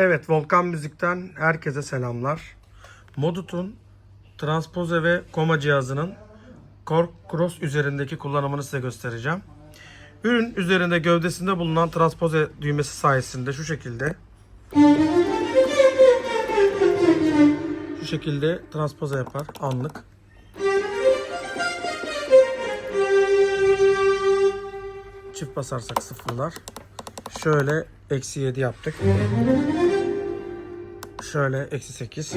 Evet, Volkan Müzik'ten herkese selamlar. Modut'un transpoze ve koma cihazının Kork Cross üzerindeki kullanımını size göstereceğim. Ürün üzerinde gövdesinde bulunan transpoze düğmesi sayesinde şu şekilde şu şekilde transpoze yapar anlık. Çift basarsak sıfırlar. Şöyle eksi 7 yaptık. Şöyle eksi 8.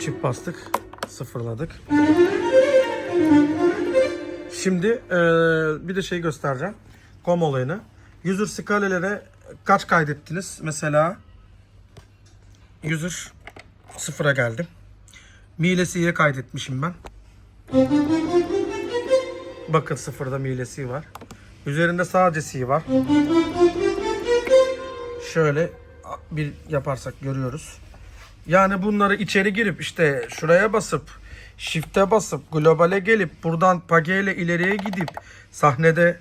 Çift bastık. Sıfırladık. Şimdi eee, bir de şey göstereceğim. Kom olayını. User skalelere kaç kaydettiniz? Mesela user sıfıra geldim. Milesi'ye kaydetmişim ben. Bakın sıfırda milesi var. Üzerinde sadece C var. Şöyle bir yaparsak görüyoruz. Yani bunları içeri girip işte şuraya basıp shift'e basıp globale gelip buradan page ile ileriye gidip sahnede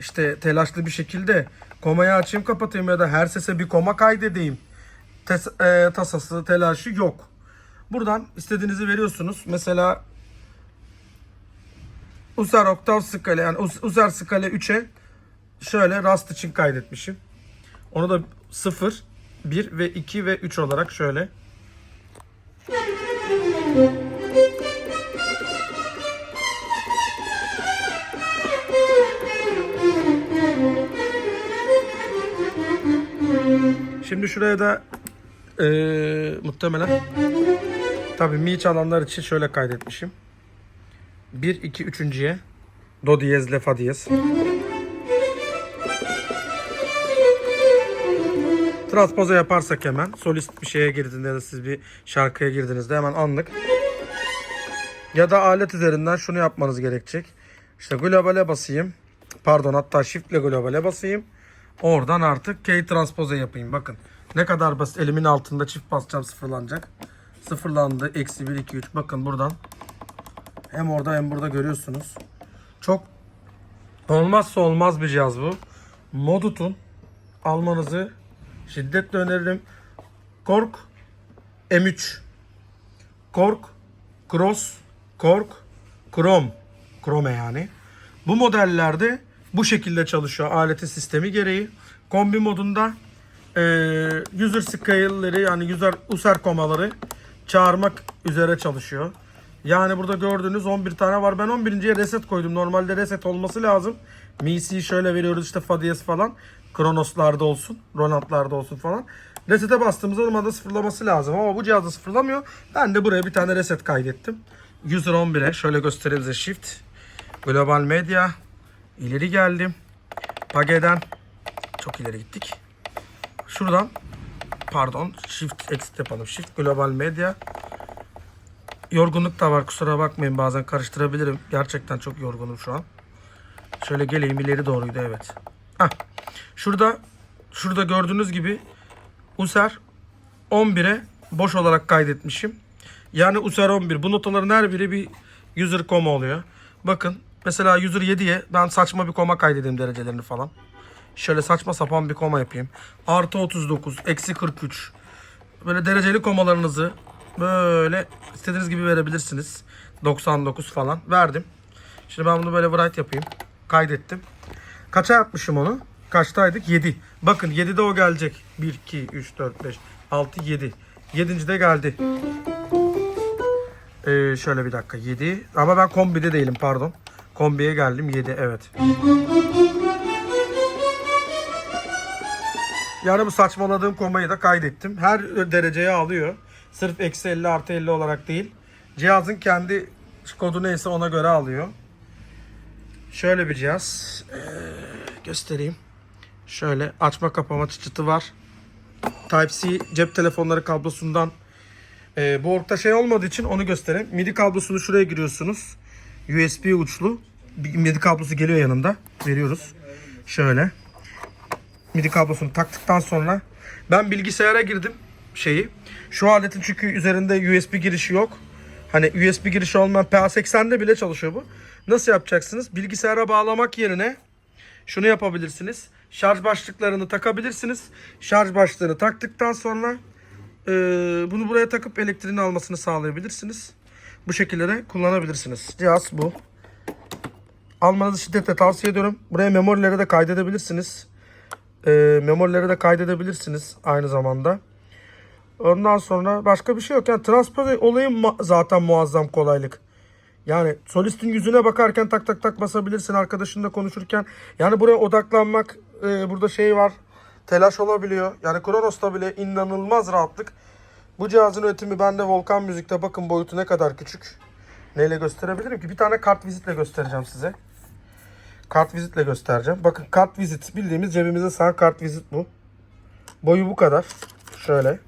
işte telaşlı bir şekilde komayı açayım kapatayım ya da her sese bir koma kaydedeyim. Tes- e, tasası telaşı yok. Buradan istediğinizi veriyorsunuz. Mesela Usar oktav skala yani Us- Usar skala 3'e şöyle rast için kaydetmişim. Onu da 0, 1 ve 2 ve 3 olarak şöyle. Şimdi şuraya da eee, muhtemelen tabii mi çalanlar için şöyle kaydetmişim. 1, 2, 3.ye Do diyezle fa diyez. Transpoze yaparsak hemen solist bir şeye girdiğinde ya da siz bir şarkıya girdiğinizde hemen anlık ya da alet üzerinden şunu yapmanız gerekecek. İşte globale basayım. Pardon hatta shift ile globale basayım. Oradan artık key transpoze yapayım. Bakın ne kadar basit elimin altında çift basacağım sıfırlanacak. Sıfırlandı. Eksi 1, 2, 3. Bakın buradan. Hem orada hem burada görüyorsunuz. Çok olmazsa olmaz bir cihaz bu. Modut'un almanızı şiddetle öneririm. Kork M3 Kork Cross Kork Chrome Chrome yani. Bu modellerde bu şekilde çalışıyor aleti sistemi gereği. Kombi modunda eee user scale'leri yani user, user komaları çağırmak üzere çalışıyor. Yani burada gördüğünüz 11 tane var. Ben 11.ye reset koydum. Normalde reset olması lazım. Misi'yi şöyle veriyoruz işte fa diyez falan. Kronoslarda olsun, Ronald'larda olsun falan. Resete bastığımızda normalde sıfırlaması lazım ama bu cihazda sıfırlamıyor. Ben de buraya bir tane reset kaydettim. User 11'e şöyle göstereyim size shift. Global Media. ileri geldim. Page'den çok ileri gittik. Şuradan pardon shift exit yapalım. Shift Global Media. Yorgunluk da var kusura bakmayın bazen karıştırabilirim. Gerçekten çok yorgunum şu an. Şöyle geleyim ileri doğruydu evet. Hah. Şurada şurada gördüğünüz gibi User 11'e boş olarak kaydetmişim. Yani User 11 bu notaların her biri bir user koma oluyor. Bakın mesela user 7'ye ben saçma bir koma kaydedeyim derecelerini falan. Şöyle saçma sapan bir koma yapayım. Artı 39, eksi 43. Böyle dereceli komalarınızı böyle istediğiniz gibi verebilirsiniz. 99 falan verdim. Şimdi ben bunu böyle write yapayım. Kaydettim. Kaça yapmışım onu? Kaçtaydık? 7. Bakın 7'de o gelecek. 1, 2, 3, 4, 5, 6, 7. 7. de geldi. Ee, şöyle bir dakika. 7. Ama ben kombide değilim pardon. Kombiye geldim 7 evet. Yani bu saçmaladığım komayı da kaydettim. Her dereceye alıyor. Sırf eksi 50 artı 50 olarak değil. Cihazın kendi kodu neyse ona göre alıyor. Şöyle bir cihaz. Ee, göstereyim. Şöyle açma kapama çıtı var. Type-C cep telefonları kablosundan ee, bu orta şey olmadığı için onu göstereyim. MIDI kablosunu şuraya giriyorsunuz. USB uçlu. MIDI kablosu geliyor yanında. Veriyoruz. Şöyle. MIDI kablosunu taktıktan sonra ben bilgisayara girdim şeyi. Şu aletin çünkü üzerinde USB girişi yok. Hani USB girişi olmayan PA80'de bile çalışıyor bu. Nasıl yapacaksınız? Bilgisayara bağlamak yerine şunu yapabilirsiniz. Şarj başlıklarını takabilirsiniz. Şarj başlığını taktıktan sonra e, bunu buraya takıp elektriğini almasını sağlayabilirsiniz. Bu şekilde de kullanabilirsiniz. Cihaz bu. Almanızı şiddetle tavsiye ediyorum. Buraya memorileri de kaydedebilirsiniz. E, memorileri de kaydedebilirsiniz aynı zamanda. Ondan sonra başka bir şey yok. Yani transpose olayı zaten muazzam kolaylık. Yani solistin yüzüne bakarken tak tak tak basabilirsin arkadaşınla konuşurken. Yani buraya odaklanmak e, burada şey var. Telaş olabiliyor. Yani Kronos'ta bile inanılmaz rahatlık. Bu cihazın üretimi bende Volkan Müzik'te bakın boyutu ne kadar küçük. Neyle gösterebilirim ki? Bir tane kart vizitle göstereceğim size. Kart vizitle göstereceğim. Bakın kart vizit bildiğimiz cebimize sığan kart vizit bu. Boyu bu kadar. Şöyle.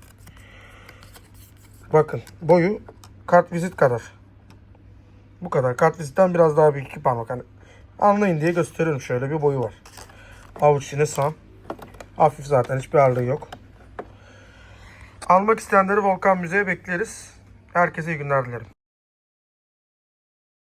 Bakın boyu kart vizit kadar. Bu kadar. Kart vizitten biraz daha büyük iki parmak. Hani anlayın diye gösteriyorum. Şöyle bir boyu var. Avuç içine sağ. Hafif zaten hiçbir ağırlığı yok. Almak isteyenleri Volkan Müze'ye bekleriz. Herkese iyi günler dilerim.